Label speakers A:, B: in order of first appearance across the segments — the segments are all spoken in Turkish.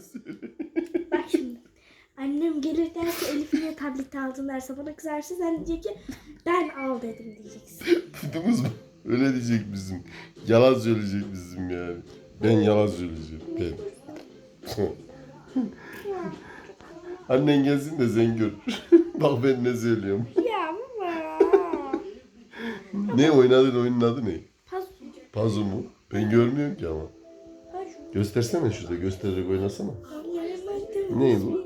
A: söyle.
B: Bak şimdi. Annem gelir derse Elif niye tableti aldın derse bana kızarsın sen diyecek ki ben al dedim diyeceksin.
A: Duydunuz mu? Öyle diyecek bizim. Yalan söyleyecek bizim yani. Ben yalan söyleyeceğim. Ben. Annen gelsin de sen gör. Bak ben ne söylüyorum.
B: ya baba.
A: Ne oynadın oyunun adı ne?
B: Pas.
A: Pazu mu? Ben görmüyorum ki ama. Göstersene şurada göstererek oynasana. Ne bu?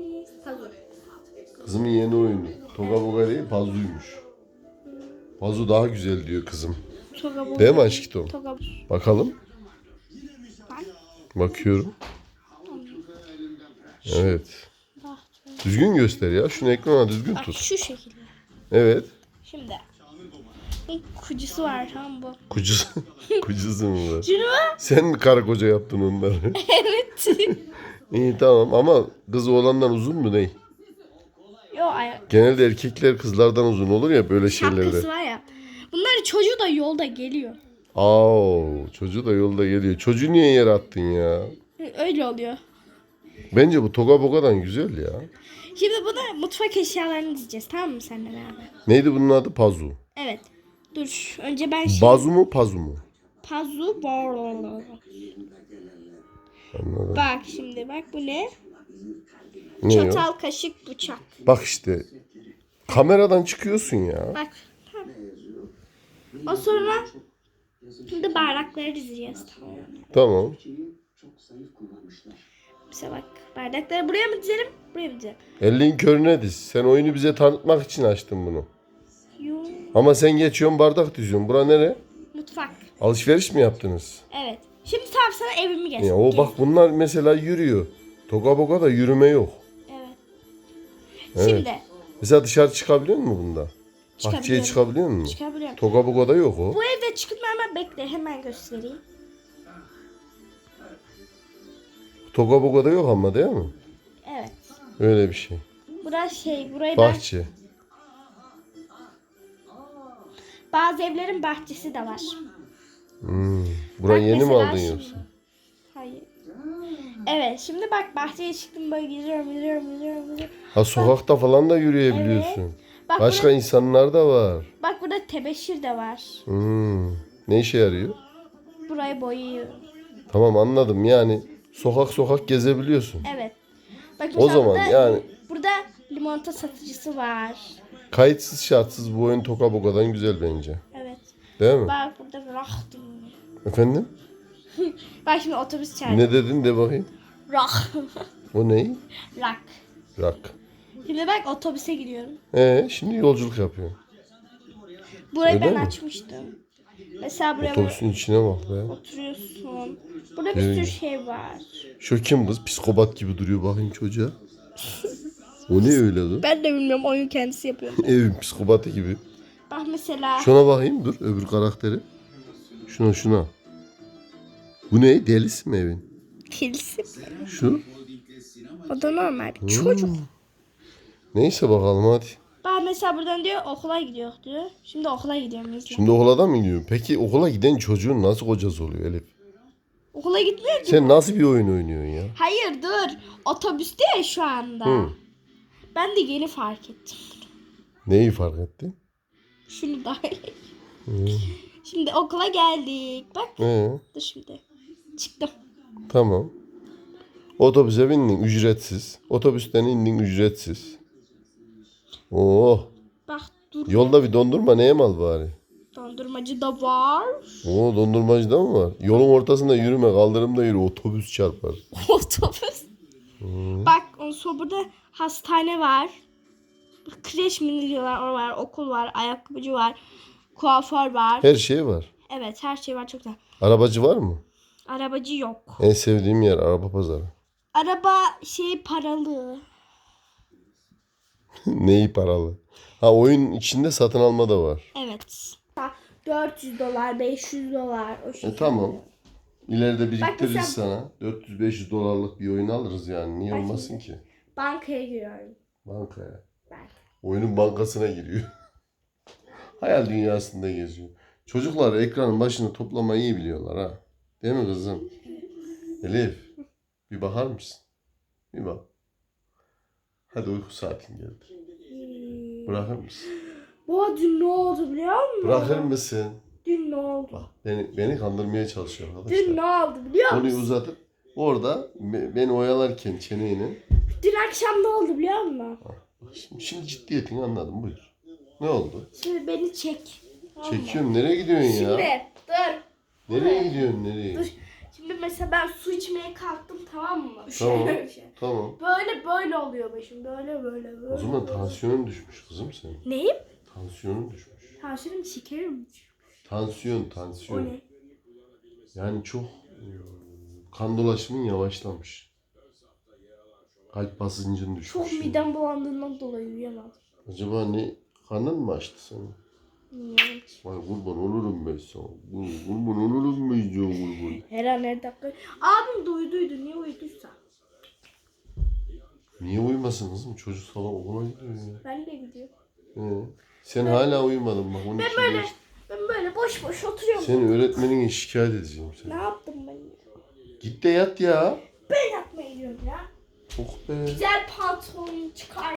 A: Kızımın yeni oyunu. Toga boga değil pazuymuş. Pazu daha güzel diyor kızım.
B: Toga.
A: Değil mi aşkım?
B: Toga.
A: Bakalım.
B: Bak.
A: Bakıyorum. Evet. Düzgün göster ya. Şunu ekrana düzgün
B: Bak
A: tut.
B: şu şekilde.
A: Evet.
B: Şimdi. Kucusu var tam bu.
A: Kucusu, kucusu mu var?
B: Şunu.
A: Sen mi karı koca yaptın onları?
B: Evet.
A: İyi tamam ama kız oğlandan uzun mu ne?
B: Yo ayak.
A: Genelde erkekler kızlardan uzun olur ya böyle
B: Şapkası
A: şeylerde.
B: var ya. Bunların çocuğu da yolda geliyor.
A: Aa, çocuğu da yolda geliyor. Çocuğu niye yere attın ya?
B: Öyle oluyor.
A: Bence bu toga bogadan güzel ya.
B: Şimdi buna mutfak eşyalarını diyeceğiz tamam mı seninle beraber?
A: Neydi bunun adı? Pazu.
B: Evet. Dur önce ben şey...
A: Bazu mu pazu mu?
B: Pazu. bor-
A: Anladım.
B: Bak şimdi bak bu ne?
A: Ne?
B: Çatal, kaşık, bıçak.
A: Bak işte. Kameradan çıkıyorsun ya.
B: Bak. Tamam. O sonra şimdi bardakları dizeceğiz tamam.
A: Tamam.
B: Mesela bak bardakları buraya mı dizelim? Buraya mı dizelim?
A: Elin körüne diz. Sen oyunu bize tanıtmak için açtın bunu. Ama sen geçiyorsun bardak diziyorsun. Bura nere?
B: Mutfak.
A: Alışveriş mi yaptınız?
B: Evet. Şimdi tamam sana evimi gez.
A: Ya o bak bunlar mesela yürüyor. Toga boga da yürüme yok.
B: Evet.
A: Evet.
B: Şimdi
A: Mesela dışarı çıkabiliyor mu bunda? Bahçeye çıkabiliyor mu?
B: Çıkabiliyorum.
A: Toga boga da yok o.
B: Bu evde çıkıp hemen bekle hemen göstereyim.
A: Toga boga da yok ama değil mi?
B: Evet.
A: Öyle bir şey.
B: Burası şey burayı ben bazı evlerin bahçesi de var.
A: Hmm. Burayı
B: Bak
A: yeni mi aldın
B: şimdi-
A: yoksa?
B: Hayır. Evet şimdi bak bahçeye çıktım böyle geziyorum geziyorum geziyorum geziyorum.
A: Ha sokakta falan da yürüyebiliyorsun.
B: Bak
A: Başka
B: burada,
A: insanlar da var.
B: bak burada tebeşir de var.
A: Hmm. Ne işe yarıyor?
B: Burayı boyuyor.
A: Tamam anladım yani sokak sokak gezebiliyorsun.
B: Evet. Bak
A: O zaman
B: burada,
A: yani
B: Burada limonata satıcısı var.
A: Kayıtsız şartsız bu oyun toka bokadan güzel bence.
B: Evet.
A: Değil mi?
B: Bak burada rah diyor.
A: Efendim?
B: Bak şimdi otobüs çağırdı.
A: Ne dedin de bakayım.
B: Rah.
A: O ne?
B: Rak.
A: Rak.
B: Şimdi bak otobüse gidiyorum.
A: Ee, şimdi yolculuk yapıyor.
B: Burayı
A: Öyle
B: ben
A: mi?
B: açmıştım. Mesela buraya
A: Otobüsün içine bak be.
B: oturuyorsun. Burada bir
A: Evet.
B: sürü şey var.
A: Şu kim kız? Psikopat gibi duruyor bakayım çocuğa. O ne öyle kız?
B: Ben de bilmiyorum oyun kendisi yapıyor.
A: Evin psikopatı gibi.
B: Bak mesela
A: Şuna bakayım dur öbür karakteri. Şuna şuna. Bu ne? Delisi mi evin?
B: kilisi.
A: Şu.
B: O da normal bir çocuk.
A: Neyse bakalım hadi.
B: Bak mesela buradan diyor okula gidiyor diyor. Şimdi okula gidiyorum izle.
A: Şimdi okula da mı gidiyorsun? Peki okula giden çocuğun nasıl kocası oluyor Elif?
B: Okula gitmiyor ki.
A: Sen nasıl bir oyun oynuyorsun ya?
B: Hayır dur. Otobüste ya şu anda.
A: Hı.
B: Ben de yeni fark ettim.
A: Neyi fark ettin?
B: Şunu da Şimdi okula geldik. Bak
A: Ee,
B: dur şimdi. Çıktım.
A: tamam. Otobüse bindin ücretsiz. Otobüsten indin ücretsiz. Oo,
B: Bak dur.
A: yolda bir dondurma neye mal bari?
B: Dondurmacı da var.
A: Oo dondurmacıda mı var? Yolun ortasında yürüme, kaldırımda yürü, otobüs çarpar.
B: Otobüs. Bak ondan sonra burada hastane var. Kreş mi diyorlar var. Okul var. Ayakkabıcı var. Kuaför var.
A: Her şey var.
B: Evet her şey var çok güzel.
A: Arabacı var mı?
B: Arabacı yok.
A: En sevdiğim yer araba pazarı.
B: Araba şey paralı.
A: Neyi paralı? Ha oyun içinde satın alma da var.
B: Evet. 400 dolar, 500 dolar o şey.
A: E tamam. İleride biriktiririz
B: mesela-
A: sana. 400-500 dolarlık bir oyun alırız yani. Niye
B: Bak
A: olmasın ki?
B: Bankaya giriyorum.
A: Bankaya.
B: Ben.
A: Oyunun bankasına giriyor. Hayal dünyasında geziyor. Çocuklar ekranın başını toplamayı iyi biliyorlar ha. Değil mi kızım? Elif bir bakar mısın? Bir bak. Hadi uyku saatin geldi. Bırakır mısın?
B: Bu dün ne oldu biliyor musun?
A: Bırakır mısın?
B: Ne oldu?
A: Bak beni, beni kandırmaya çalışıyor arkadaşlar.
B: Dün ne oldu biliyor
A: Konuyu
B: musun?
A: uzatıp orada be- beni oyalarken çeneyle
B: Dün akşam ne oldu biliyor musun?
A: şimdi, şimdi ciddiyetini anladım buyur. Ne oldu?
B: Şimdi beni çek.
A: Çekiyorum nereye gidiyorsun
B: Şimdi
A: ya?
B: dur.
A: Nereye gidiyorsun nereye?
B: Dur. Şimdi mesela ben su içmeye kalktım tamam mı?
A: Tamam.
B: Şey.
A: Tamam.
B: Böyle böyle oluyor başım. Böyle böyle böyle.
A: O zaman tansiyonun düşmüş kızım senin.
B: Neyim?
A: Tansiyonun düşmüş.
B: Tansiyonum şekerim.
A: Tansiyon,
B: O
A: tansiyon.
B: ne?
A: Yani çok e, kan dolaşımın yavaşlamış. Kalp basıncın düşmüş.
B: Çok midem bulandığından dolayı uyuyamadım.
A: Acaba ne? Karnın mı açtı?
B: Bilmiyorum ki.
A: Vay kurban olurum ben sana. Kur- Kurban olurum ben sana kurban.
B: Her an her dakika. Abim de uyuduydu. Niye uyuduysa?
A: Niye uyumasın kızım? Çocuk sabah okula gidiyor ya.
B: Ben de gidiyorum.
A: Ee, sen hala uyumadın bak. Onun
B: Ben böyle
A: geçti.
B: Boş boş oturuyorum.
A: Seni öğretmenine şikayet edeceğim
B: Ne
A: seni.
B: yaptım ben? ya?
A: Git de yat ya.
B: Ben yatmaya gidiyorum ya.
A: Oh be.
B: Güzel pantolonu çıkar.